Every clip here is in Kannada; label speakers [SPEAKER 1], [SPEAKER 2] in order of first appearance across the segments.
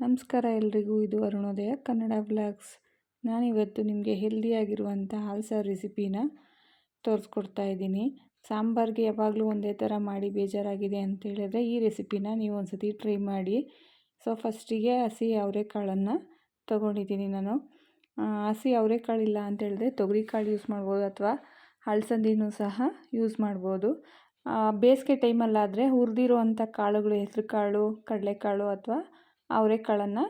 [SPEAKER 1] ನಮಸ್ಕಾರ ಎಲ್ರಿಗೂ, ಇದು ಅರುಣೋದಯ, ಕನ್ನಡ ವ್ಲಾಗ್ಸ್. ನಾನಿವತ್ತು ನಿಮಗೆ ಹೆಲ್ದಿಯಾಗಿರುವಂಥ ಹಾಲ್ಸಾ ರೆಸಿಪಿನ ತೋರಿಸ್ಕೊಡ್ತಾ ಇದ್ದೀನಿ. ಸಾಂಬಾರಿಗೆ ಯಾವಾಗಲೂ ಒಂದೇ ಥರ ಮಾಡಿ ಬೇಜಾರಾಗಿದೆ ಅಂತ ಹೇಳಿದ್ರೆ ಈ ರೆಸಿಪಿನ ನೀವು ಒಂದು ಸತಿ ಟ್ರೈ ಮಾಡಿ. ಸೊ, ಫಸ್ಟಿಗೆ ಹಸಿ ಅವರೆಕಾಳನ್ನು ತೊಗೊಂಡಿದ್ದೀನಿ ನಾನು. ಹಸಿ ಅವರೆಕಾಳಿಲ್ಲ ಅಂತ ಹೇಳಿದ್ರೆ ತೊಗರಿಕಾಳು ಯೂಸ್ ಮಾಡ್ಬೋದು ಅಥವಾ ಹಳಸಂದಿನೂ ಸಹ ಯೂಸ್ ಮಾಡ್ಬೋದು. ಬೇಸಿಗೆ ಟೈಮಲ್ಲಾದರೆ ಹುರಿದಿರುವಂಥ ಕಾಳುಗಳು ಹೆಸರು ಕಾಳು ಕಡಲೆಕಾಳು ಅಥವಾ ಅವರೆಕಾಳನ್ನು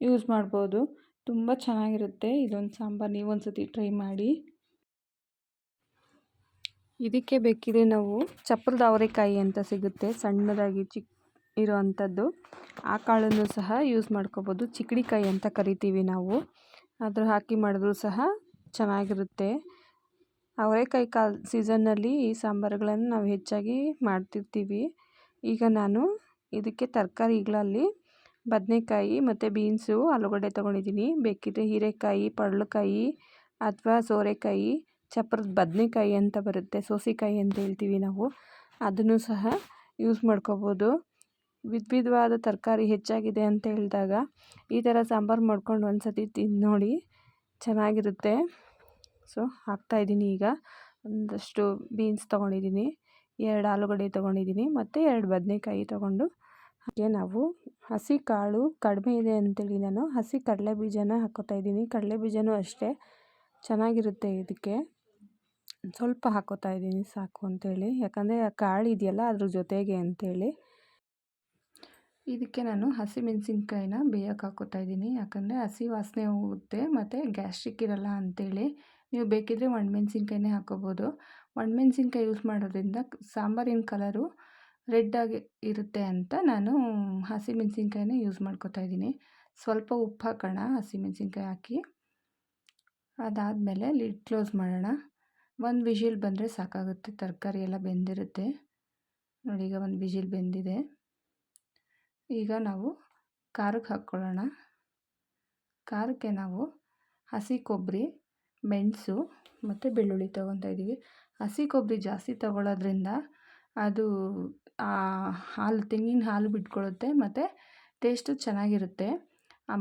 [SPEAKER 1] ಯೂಸ್ ಮಾಡ್ಬೋದು. ತುಂಬ ಚೆನ್ನಾಗಿರುತ್ತೆ ಇದೊಂದು ಸಾಂಬಾರು ನೀವು ಸತಿ ಟ್ರೈ ಮಾಡಿ. ಇದಕ್ಕೆ ಬೇಕಿದ್ರೆ ನಾವು ಚಪ್ಪಲದ ಅವರೆಕಾಯಿ ಅಂತ ಸಿಗುತ್ತೆ, ಸಣ್ಣದಾಗಿ ಚಿಕ್ಕ ಇರೋವಂಥದ್ದು ಆ ಕಾಳನ್ನು ಸಹ ಯೂಸ್ ಮಾಡ್ಕೋಬೋದು. ಚಿಕ್ಕಡಿಕಾಯಿ ಅಂತ ಕರಿತೀವಿ ನಾವು. ಅದ್ರ ಹಾಕಿ ಮಾಡಿದ್ರು ಸಹ ಚೆನ್ನಾಗಿರುತ್ತೆ. ಅವರೆಕಾಯಿ ಕಾಲ್ ಸೀಸನ್ನಲ್ಲಿ ಈ ಸಾಂಬಾರುಗಳನ್ನು ನಾವು ಹೆಚ್ಚಾಗಿ ಮಾಡ್ತಿರ್ತೀವಿ. ಈಗ ನಾನು ಇದಕ್ಕೆ ತರಕಾರಿಗಳಲ್ಲಿ ಬದನೆಕಾಯಿ ಮತ್ತು ಬೀನ್ಸು ಆಲೂಗಡ್ಡೆ ತೊಗೊಂಡಿದ್ದೀನಿ. ಬೇಕಿದ್ದರೆ ಹೀರೆಕಾಯಿ ಪಡ್ಲಕಾಯಿ ಅಥವಾ ಸೋರೆಕಾಯಿ, ಚಪ್ರದ ಬದನೆಕಾಯಿ ಅಂತ ಬರುತ್ತೆ. ಸೋಸಿಕಾಯಿ ಅಂತ ಹೇಳ್ತೀವಿ ನಾವು. ಅದನ್ನು ಸಹ ಯೂಸ್ ಮಾಡ್ಕೋಬೋದು. ವಿಧ ವಿಧವಾದ ತರಕಾರಿ ಹೆಚ್ಚಾಗಿದೆ ಅಂತ ಹೇಳಿದಾಗ ಈ ಥರ ಸಾಂಬಾರು ಮಾಡ್ಕೊಂಡು ಒಂದು ಸತಿ ತಿಂದು ನೋಡಿ ಚೆನ್ನಾಗಿರುತ್ತೆ. ಸೊ ಹಾಕ್ತಾಯಿದ್ದೀನಿ ಈಗ. ಒಂದಷ್ಟು ಬೀನ್ಸ್ ತೊಗೊಂಡಿದ್ದೀನಿ. ಎರಡು ಆಲೂಗಡ್ಡೆ ತೊಗೊಂಡಿದ್ದೀನಿ. ಮತ್ತು ಎರಡು ಬದನೆಕಾಯಿ ತೊಗೊಂಡು ಹಾಗೆ ನಾವು ಹಸಿ ಕಾಳು ಕಡಿಮೆ ಇದೆ ಅಂತೇಳಿ ನಾನು. ಹಸಿ ಕಡಲೆ ಬೀಜನ ಹಾಕೋತಾ ಇದ್ದೀನಿ. ಕಡಲೆ ಬೀಜನೂ ಅಷ್ಟೇ ಚೆನ್ನಾಗಿರುತ್ತೆ ಇದಕ್ಕೆ. ಸ್ವಲ್ಪ ಹಾಕೋತಾ ಇದ್ದೀನಿ, ಸಾಕು ಅಂತೇಳಿ. ಯಾಕಂದರೆ ಕಾಳು ಇದೆಯಲ್ಲ, ಅದ್ರ ಜೊತೆಗೆ ಅಂಥೇಳಿ ಇದಕ್ಕೆ ನಾನು ಹಸಿ ಮೆಣಸಿನ್ಕಾಯಿನ ಬೇಯಕ್ಕೆ ಹಾಕೋತಾ ಇದ್ದೀನಿ. ಯಾಕಂದರೆ ಹಸಿ ವಾಸನೆ ಹೋಗುತ್ತೆ, ಮತ್ತು ಗ್ಯಾಸ್ಟ್ರಿಕ್ ಇರಲ್ಲ ಅಂಥೇಳಿ ನೀವು ಬೇಕಿದ್ದರೆ ಒಣಮೆಣ್ಸಿನ್ಕಾಯಿನೇ ಹಾಕೋಬೋದು. ಒಣಮೆಣ್ಸಿನ್ಕಾಯಿ ಯೂಸ್ ಮಾಡೋದ್ರಿಂದ ಸಾಂಬಾರಿನ ಕಲರು ರೆಡ್ಡಾಗಿ ಇರುತ್ತೆ ಅಂತ ನಾನು ಹಸಿಮೆಣ್ಸಿನ್ಕಾಯಿನೇ ಯೂಸ್ ಮಾಡ್ಕೋತಾ ಇದ್ದೀನಿ. ಸ್ವಲ್ಪ ಉಪ್ಪು ಹಾಕೋಣ ಹಸಿಮೆಣ್ಸಿನ್ಕಾಯಿ ಹಾಕಿ. ಅದಾದಮೇಲೆ ಲಿಡ್ ಕ್ಲೋಸ್ ಮಾಡೋಣ. ಒಂದು ವಿಷಿಲ್ ಬಂದರೆ ಸಾಕಾಗುತ್ತೆ, ತರಕಾರಿ ಎಲ್ಲ ಬೆಂದಿರುತ್ತೆ. ನೋಡಿ, ಈಗ ಒಂದು ವಿಷಿಲ್ ಬೆಂದಿದೆ. ಈಗ ನಾವು ಖಾರಕ್ಕೆ ಹಾಕ್ಕೊಳ್ಳೋಣ. ಖಾರಕ್ಕೆ ನಾವು ಹಸಿ ಕೊಬ್ಬರಿ ಮೆಣಸು ಮತ್ತು ಬೆಳ್ಳುಳ್ಳಿ ತೊಗೊತಾ ಇದ್ದೀವಿ ಹಸಿ ಕೊಬ್ಬರಿ ಜಾಸ್ತಿ ತಗೊಳ್ಳೋದ್ರಿಂದ ಅದು ಹಾಲು, ತೆಂಗಿನ ಹಾಲು ಬಿಟ್ಕೊಳ್ಳುತ್ತೆ ಮತ್ತು ಟೇಸ್ಟು ಚೆನ್ನಾಗಿರುತ್ತೆ.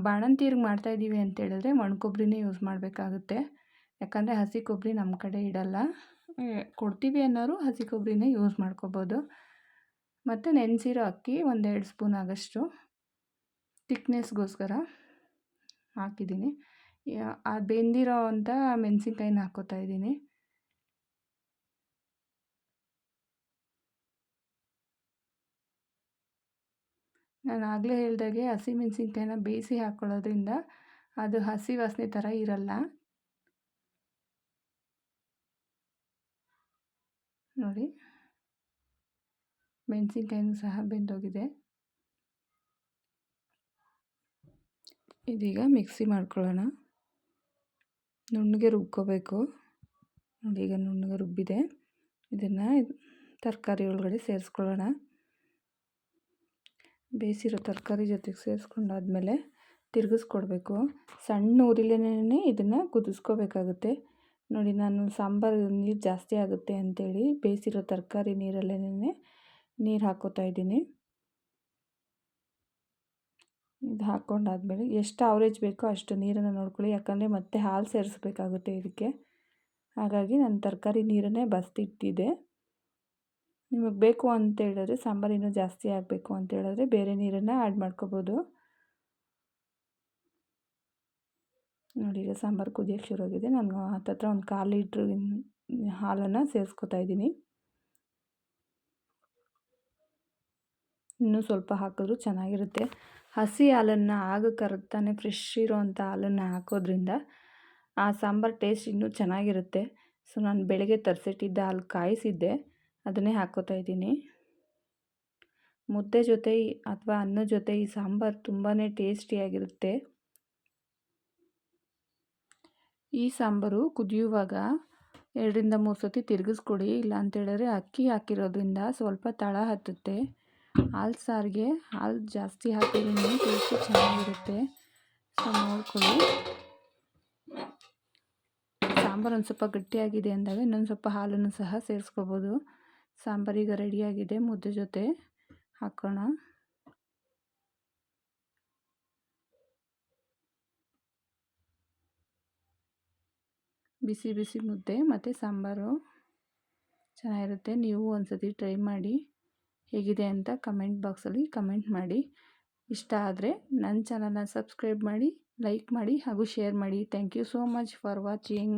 [SPEAKER 1] ಬಾಣಂತಿಯರಿಗೆ ಮಾಡ್ತಾಯಿದ್ದೀವಿ ಅಂತೇಳಿದ್ರೆ ಒಣಕೊಬ್ಬರಿನೇ ಯೂಸ್ ಮಾಡಬೇಕಾಗುತ್ತೆ. ಯಾಕಂದರೆ ಹಸಿ ಕೊಬ್ಬರಿ ನಮ್ಮ ಕಡೆ ಇಡಲ್ಲ. ಕೊಡ್ತೀವಿ ಅನ್ನೋರು ಹಸಿ ಕೊಬ್ಬರಿನೇ ಯೂಸ್ ಮಾಡ್ಕೋಬೋದು. ಮತ್ತು ನೆನೆಸಿರೋ ಅಕ್ಕಿ ಒಂದೆರಡು ಸ್ಪೂನ್ ಆಗಷ್ಟು. ತಿಕ್ನೆಸ್ಗೋಸ್ಕರ ಹಾಕಿದ್ದೀನಿ. ಆ ಬೆಂದಿರೋ ಅಂಥ ಮೆಣಸಿನ್ಕಾಯಿನ ಹಾಕ್ಕೋತಾ ಇದ್ದೀನಿ ನಾನು ಆಗಲೇ ಹೇಳ್ದಾಗೆ ಹಸಿಮೆಣ್ಸಿನ್ಕಾಯಿನ ಬೇಯಿಸಿ ಹಾಕ್ಕೊಳ್ಳೋದ್ರಿಂದ ಅದು ಹಸಿ ವಾಸನೆ ಥರ ಇರಲ್ಲ. ನೋಡಿ. ಮೆಣಸಿನ್ಕಾಯಿನೂ ಸಹ ಬೆಂದೋಗಿದೆ. ಇದೀಗ ಮಿಕ್ಸಿ ಮಾಡ್ಕೊಳ್ಳೋಣ. ನುಣ್ಣಗೆ ರುಬ್ಕೋಬೇಕು. ನೋಡಿ, ಈಗ ನುಣ್ಣಗೆ ರುಬ್ಬಿದೆ. ಇದನ್ನು ತರಕಾರಿ ಒಳಗಡೆ ಸೇರಿಸ್ಕೊಳ್ಳೋಣ. ಬೇಯಿಸಿರೋ ತರಕಾರಿ ಜೊತೆಗೆ ಸೇರಿಸ್ಕೊಂಡಾದ್ಮೇಲೆ ತಿರುಗಿಸ್ಕೊಡ್ಬೇಕು. ಸಣ್ಣ ಉರಿಲೇನೇ ಇದನ್ನು ಕುದಿಸ್ಕೋಬೇಕಾಗುತ್ತೆ. ನೋಡಿ, ನಾನು ಸಾಂಬಾರು ನೀರು ಜಾಸ್ತಿ ಆಗುತ್ತೆ ಅಂಥೇಳಿ ಬೇಯಿಸಿರೋ ತರಕಾರಿ ನೀರಲ್ಲೇನೇ ನೀರು ಹಾಕೋತಾ ಇದ್ದೀನಿ. ಇದು ಹಾಕ್ಕೊಂಡಾದ್ಮೇಲೆ ಎಷ್ಟು ಅವರೇಜ್ ಬೇಕೋ ಅಷ್ಟು ನೀರನ್ನು ನೋಡ್ಕೊಳ್ಳಿ. ಯಾಕಂದರೆ ಮತ್ತೆ ಹಾಲು ಸೇರಿಸ್ಬೇಕಾಗುತ್ತೆ ಇದಕ್ಕೆ. ಹಾಗಾಗಿ ನಾನು ತರಕಾರಿ ನೀರನ್ನೇ ಬಸ್ತಿಟ್ಟಿದ್ದೆ. ನಿಮಗೆ ಬೇಕು ಅಂತ ಹೇಳಿದ್ರೆ ಸಾಂಬಾರು ಇನ್ನೂ ಜಾಸ್ತಿ ಆಗಬೇಕು ಅಂತ ಹೇಳಿದ್ರೆ ಬೇರೆ ನೀರನ್ನು ಆ್ಯಡ್ ಮಾಡ್ಕೋಬೋದು. ನೋಡಿ, ಈಗ ಸಾಂಬಾರು ಕುದಿಯೋಕ್ಕೆ ಶುರುವಾಗಿದೆ. ನಾನು ಹತ್ತತ್ರ ಒಂದು ಕಾಲು ಲೀಟ್ರ್ ಹಾಲನ್ನು ಸೇರಿಸ್ಕೊತಾ ಇದ್ದೀನಿ. ಇನ್ನೂ ಸ್ವಲ್ಪ ಹಾಕಿದ್ರು ಚೆನ್ನಾಗಿರುತ್ತೆ. ಹಸಿ ಹಾಲನ್ನು ಆಗ ಕರೆಕ್ಟಾನೆ ಫ್ರೆಶ್ ಇರೋವಂಥ ಹಾಲನ್ನು ಹಾಕೋದ್ರಿಂದ ಆ ಸಾಂಬಾರು ಟೇಸ್ಟ್ ಇನ್ನೂ ಚೆನ್ನಾಗಿರುತ್ತೆ. ಸೊ ನಾನು ಬೆಳಗ್ಗೆ ತರಿಸಿಟ್ಟಿದ್ದ ಹಾಲು ಕಾಯಿಸಿದ್ದೆ. ಅದನ್ನೇ ಹಾಕ್ಕೋತಾ ಇದ್ದೀನಿ. ಮುದ್ದೆ ಜೊತೆ ಅಥವಾ ಅನ್ನದ ಜೊತೆ ಈ ಸಾಂಬಾರು ತುಂಬಾ ಟೇಸ್ಟಿಯಾಗಿರುತ್ತೆ ಈ ಸಾಂಬಾರು ಕುದಿಯುವಾಗ ಎರಡರಿಂದ ಮೂರು ಸತಿ ತಿರುಗಿಸ್ಕೊಡಿ ಇಲ್ಲ ಅಂತೇಳಿದ್ರೆ ಅಕ್ಕಿ ಹಾಕಿರೋದ್ರಿಂದ ಸ್ವಲ್ಪ ತಳ ಹತ್ತುತ್ತೆ. ಹಾಲು ಸಾರಿಗೆ ಹಾಲು ಜಾಸ್ತಿ ಹಾಕಿದ್ರೆ ಟೇಸ್ಟು ಚೆನ್ನಾಗಿರುತ್ತೆ. ಸೊ, ನೋಡ್ಕೊಳ್ಳಿ. ಸಾಂಬಾರು ಒಂದು ಸ್ವಲ್ಪ ಗಟ್ಟಿಯಾಗಿದೆ ಅಂದಾಗ ಇನ್ನೊಂದು ಸ್ವಲ್ಪ ಹಾಲನ್ನು ಸಹ ಸೇರಿಸ್ಕೋಬೋದು. ಸಾಂಬಾರಿಗೆ ರೆಡಿಯಾಗಿದೆ, ಮುದ್ದೆ ಜೊತೆ ಹಾಕೋಣ. ಬಿಸಿ ಬಿಸಿ ಮುದ್ದೆ ಮತ್ತು ಸಾಂಬಾರು. ಚೆನ್ನಾಗಿರುತ್ತೆ, ನೀವು ಒಂದ್ಸತಿ ಟ್ರೈ ಮಾಡಿ. ಹೇಗಿದೆ ಅಂತ ಕಮೆಂಟ್ ಬಾಕ್ಸಲ್ಲಿ ಕಮೆಂಟ್ ಮಾಡಿ. ಇಷ್ಟ ಆದರೆ ನನ್ನ ಚಾನಲನ್ನ ಸಬ್ಸ್ಕ್ರೈಬ್ ಮಾಡಿ, ಲೈಕ್ ಮಾಡಿ ಹಾಗೂ ಶೇರ್ ಮಾಡಿ. Thank you so much for watching.